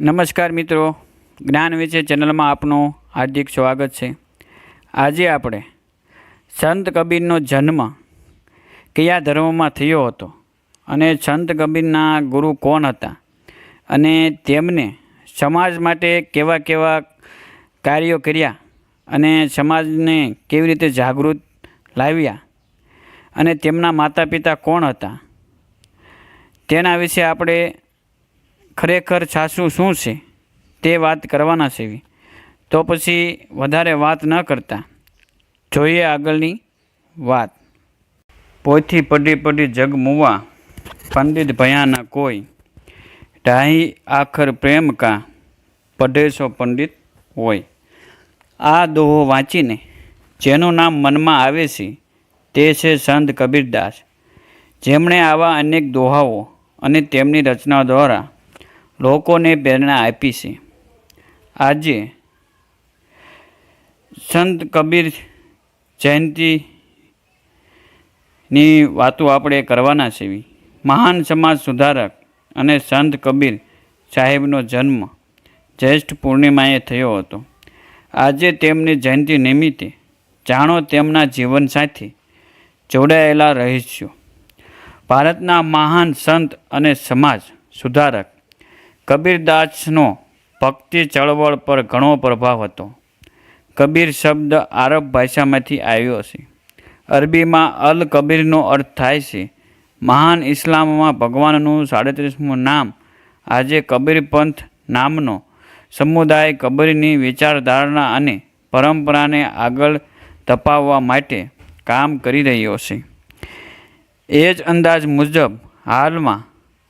નમસ્કાર મિત્રો. જ્ઞાન વિશે ચેનલમાં આપનું હાર્દિક સ્વાગત છે. આજે આપણે સંત કબીરનો જન્મ કયા ધર્મમાં થયો હતો અને સંત કબીરના ગુરુ કોણ હતા અને તેમને સમાજ માટે કેવા કેવા કાર્યો કર્યા અને સમાજને કેવી રીતે જાગૃત લાવ્યા અને તેમના માતા પિતા કોણ હતા? તેના વિશે આપણે ખરેખર છાશું શું છે? તે વાત કરવાના છે તો પછી વધારે વાત ન કરતા. જોઈએ આગળની વાત. પોથી પડી પડી જગ મુવા. પંડિત ભયાના કોઈ. ઢાહી આખર પ્રેમ કા પઢેસો પંડિત હોય. આ દોહો વાંચીને જેનું નામ મનમાં આવે છે, તે છે સંત કબીરદાસ. જેમણે આવા અનેક દોહાઓ અને તેમની રચના દ્વારા લોકોને પ્રેરણા આપી છે. આજે સંત કબીર જયંતીની વાતો આપણે કરવાના છે. મહાન સમાજ સુધારક અને સંત કબીર સાહેબનો જન્મ જ્યેષ્ઠ પૂર્ણિમાએ થયો હતો. આજે તેમની જયંતિ નિમિત્તે જાણો તેમના જીવન સાથે જોડાયેલા રહસ્યો ભારતના મહાન સંત અને સમાજ સુધારક કબીરદાસનો ભક્તિ ચળવળ પર ઘણો પ્રભાવ હતો. કબીર શબ્દ આરબ ભાષામાંથી આવ્યો છે. અરબીમાં અલ કબીરનો અર્થ થાય છે, મહાન ઇસ્લામમાં ભગવાનનું સાડત્રીસમું નામ, આજે કબીરપંથ નામનો સમુદાય કબીરની વિચારધારણા અને પરંપરાને આગળ ધપાવવા માટે કામ કરી રહ્યો છે. એ જ અંદાજ મુજબ હાલમાં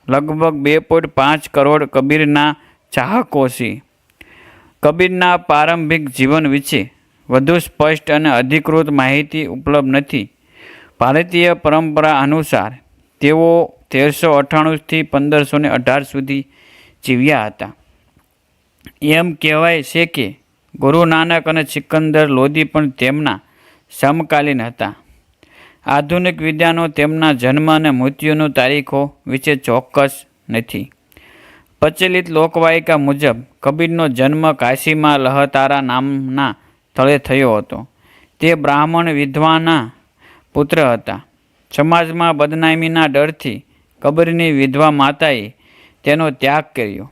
લગભગ બે પોઈન્ટ પાંચ કરોડ કબીરના ચાહકો છે. કબીરના પ્રારંભિક જીવન વિશે વધુ સ્પષ્ટ અને અધિકૃત માહિતી ઉપલબ્ધ નથી. ભારતીય પરંપરા અનુસાર તેઓ તેરસો અઠ્ઠાણુંથી પંદરસો ને અઢાર સુધી જીવ્યા હતા. એમ કહેવાય છે કે ગુરુ નાનક અને સિકંદર લોધી પણ તેમના સમકાલીન હતા. આધુનિક વિદ્યાનો તેમના જન્મ અને મૃત્યુની તારીખો વિશે ચોક્કસ નથી. પ્રચલિત લોકવાયિકા મુજબ, કબીરનો જન્મ કાશીમાં લહતારા નામના સ્થળે થયો હતો. તે બ્રાહ્મણ વિધવાના પુત્ર હતા. સમાજમાં બદનામીના ડરથી કબીરની વિધવા માતાએ તેનો ત્યાગ કર્યો.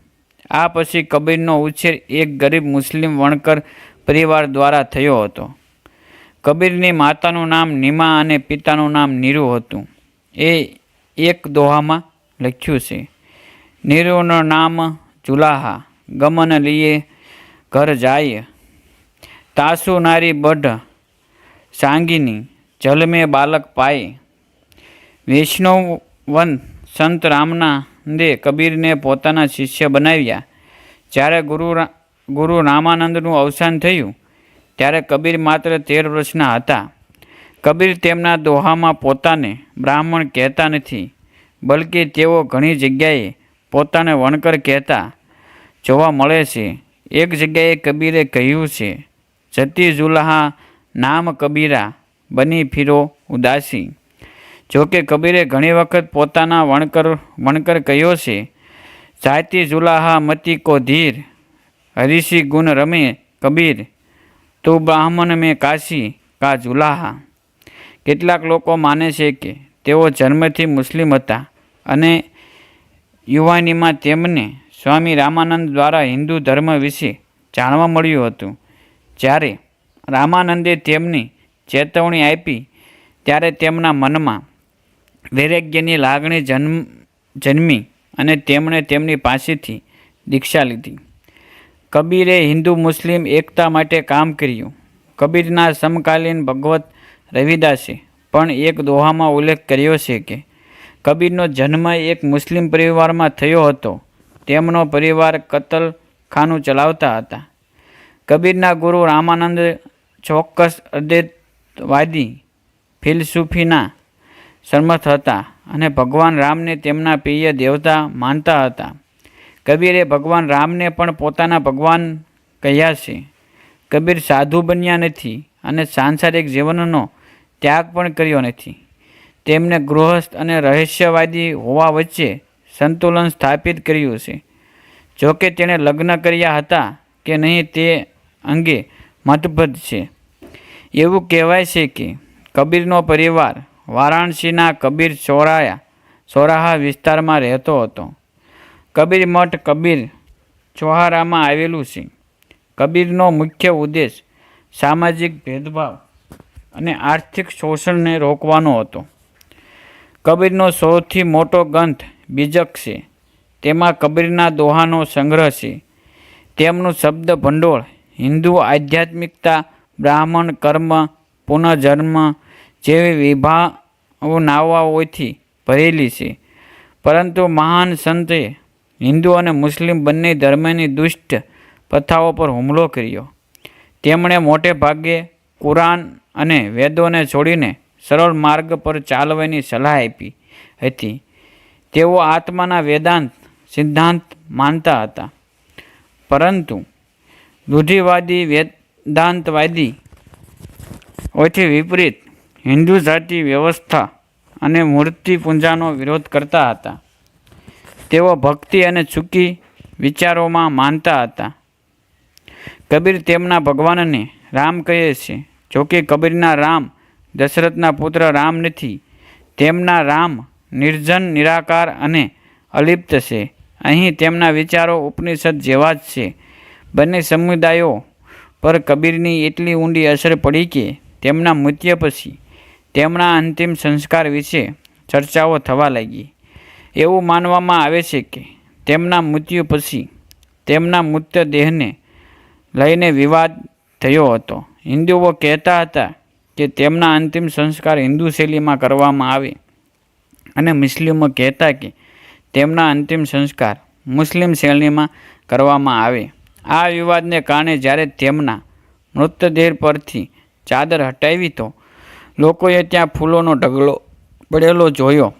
આ પછી કબીરનો ઉછેર એક ગરીબ મુસ્લિમ વણકર પરિવાર દ્વારા થયો હતો. કબીરની માતાનું નામ નિમા અને પિતાનું નામ નીરુ હતું. એ એક દોહામાં લખ્યું છે, નીરુનું નામ ચુલાહા, ગમન લીએ, ઘર જાય તાસુ નારી બઢ, સાંગીની, જલમે બાલક પાય. વૈષ્ણવવન સંત રામનાંદે કબીરને પોતાના શિષ્ય બનાવ્યા. જ્યારે ગુરુ ગુરુ રામાનંદનું અવસાન થયું ત્યારે કબીર માત્ર તેર વર્ષના હતા. કબીર તેમના દોહામાં પોતાને બ્રાહ્મણ કહેતા નથી, બલકે તેઓ ઘણી જગ્યાએ પોતાને વણકર કહેતા જોવા મળે છે. એક જગ્યાએ કબીરે કહ્યું છે, જતી જુલાહા નામ કબીરા, બની ફિરો ઉદાસી. જોકે કબીરે ઘણી વખત પોતાના વણકર વણકર કહ્યો છે, જાતી જુલાહા મતી કો ધીર, હરીશી ગુણ રમે કબીર. તું બ્રાહ્મણ મેં કાશી કા જુલાહા કેટલાક લોકો માને છે કે તેઓ જન્મથી મુસ્લિમ હતા અને યુવાનીમાં તેમને સ્વામી રામાનંદ દ્વારા હિન્દુ ધર્મ વિશે જાણવા મળ્યું હતું. જ્યારે રામાનંદે તેમની ચેતવણી આપી, ત્યારે તેમના મનમાં વૈરાગ્યની લાગણી જન્મ, જન્મી અને તેમણે તેમની પાસેથી દીક્ષા લીધી. કબીરે હિન્દુ મુસ્લિમ એકતા માટે કામ કર્યું. કબીરના સમકાલીન ભગવત રવિદાસે પણ એક દોહામાં ઉલ્લેખ કર્યો છે કે, કબીરનો જન્મ એક મુસ્લિમ પરિવારમાં થયો હતો. તેમનો પરિવાર કતલખાનું ચલાવતા હતા. કબીરના ગુરુ રામાનંદ ચોક્કસ અદ્વૈતવાદી ફિલસૂફીના સમર્થ હતા અને ભગવાન રામને તેમના પ્રિય દેવતા માનતા હતા. કબીરે ભગવાન રામને પણ પોતાના ભગવાન કહ્યા છે. કબીર સાધુ બન્યા નથી અને સાંસારિક જીવનનો ત્યાગ પણ કર્યો નથી. તેમને ગૃહસ્થ અને રહસ્યવાદી હોવા વચ્ચે સંતુલન સ્થાપિત કર્યું છે. જોકે તેણે લગ્ન કર્યા હતા કે નહીં તે અંગે મતભેદ છે. એવું કહેવાય છે કે કબીરનો પરિવાર વારાણસીના કબીર ચોરાયા ચોરાહા વિસ્તારમાં રહેતો હતો. કબીર મઠ કબીર ચોહારામાં આવેલું છે. કબીરનો મુખ્ય ઉદ્દેશ સામાજિક ભેદભાવ અને આર્થિક શોષણને રોકવાનો હતો. કબીરનો સૌથી મોટો ગ્રંથ બીજક છે. તેમાં કબીરના દોહાનો સંગ્રહ છે. તેમનું શબ્દ ભંડોળ, હિન્દુ આધ્યાત્મિકતા, બ્રાહ્મણ કર્મ પુનર્જન્મ જેવી વિભાવનાઓથી ભરેલી છે. પરંતુ મહાન સંતે હિન્દુ અને મુસ્લિમ બંને ધર્મની દુષ્ટ પ્રથાઓ પર હુમલો કર્યો. તેમણે મોટે ભાગે કુરાન અને વેદોને છોડીને સરળ માર્ગ પર ચાલવાની સલાહ આપી હતી. તેઓ આત્માના વેદાંત સિદ્ધાંત માનતા હતા. પરંતુ રૂઢિવાદી વેદાંતવાદી ઓથી વિપરીત હિન્દુ જાતિ વ્યવસ્થા અને મૂર્તિ પૂજાનો વિરોધ કરતા હતા. તેઓ ભક્તિ અને ચૂકી વિચારોમાં માનતા હતા. કબીર તેમના ભગવાનને રામ કહે છે જોકે કબીરના રામ દશરથના પુત્ર રામ નથી, તેમના રામ નિર્જન, નિરાકાર અને અલિપ્ત છે. અહીં તેમના વિચારો ઉપનિષદ જેવા જ છે. બંને સમુદાયો પર કબીરની એટલી ઊંડી અસર પડી કે તેમના મૃત્યુ પછી તેમના અંતિમ સંસ્કાર વિશે ચર્ચાઓ થવા લાગી. એવું માનવામાં આવે છે કે તેમના મૃત્યુ પછી તેમના મૃતદેહને લઈને વિવાદ થયો હતો. હિન્દુઓ કહેતા હતા કે તેમના અંતિમ સંસ્કાર હિન્દુ શૈલીમાં કરવામાં આવે અને મુસ્લિમો કહેતા કે તેમના અંતિમ સંસ્કાર મુસ્લિમ શૈલીમાં કરવામાં આવે. આ વિવાદને કારણે જ્યારે તેમના મૃતદેહ પરથી ચાદર હટાવી તો લોકોએ ત્યાં ફૂલોનો ઢગલો પડેલો જોયો.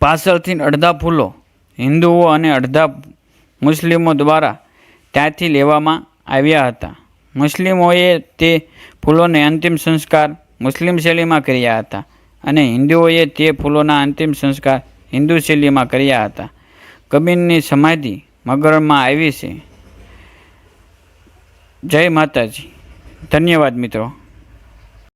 પાછળથી અડધા ફૂલો હિન્દુઓ અને અડધા મુસ્લિમો દ્વારા ત્યાંથી લેવામાં આવ્યા હતા. મુસ્લિમોએ તે ફૂલોને અંતિમ સંસ્કાર મુસ્લિમ શૈલીમાં કર્યા હતા અને હિન્દુઓએ તે ફૂલોના અંતિમ સંસ્કાર હિન્દુ શૈલીમાં કર્યા હતા. કબીરની સમાધિ મગરમાં આવી છે. જય માતાજી. ધન્યવાદ મિત્રો.